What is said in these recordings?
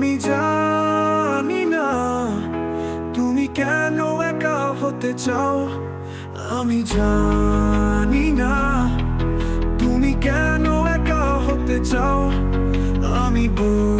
আমি জানি না তুমি কেন একা হতে চাও। আমি জানি না তুমি কেন একা হতে চাও। আমি বল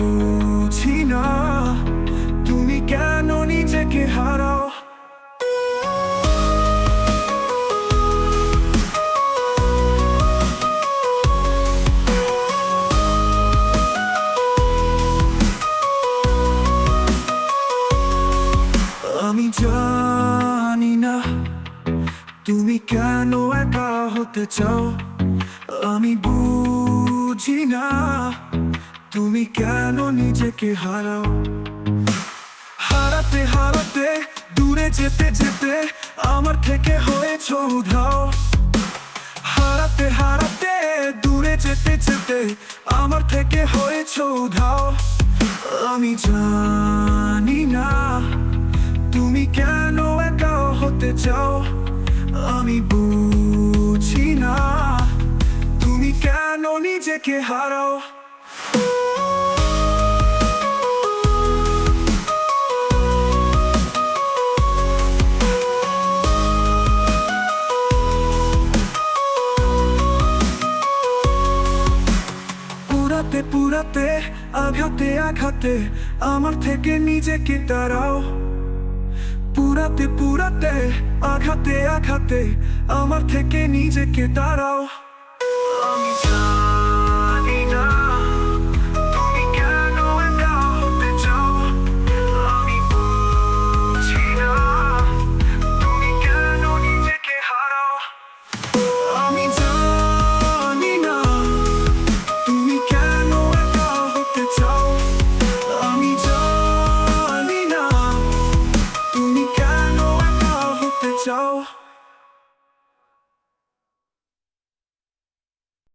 তুমি কেন একা হতে চাও? আমি বুঝি না। তুমি কেন নিজেকে হারাও? হারাতে হারাতে, দূরে যেতে যেতে আমার থেকে হয়েছ উধাও। হারাতে হারাতে, দূরে যেতে যেতে আমার থেকে হয়েছ উধাও। আমি জানি না নিজেকে হারাও পুরাতে পুরাতে, আঘাতে আঘাতে আমার থেকে নিজেকে তারাও পুরাতে পুরাতে, আঘাতে আঘাতে আমার থেকে নিজেকে তারাও জানি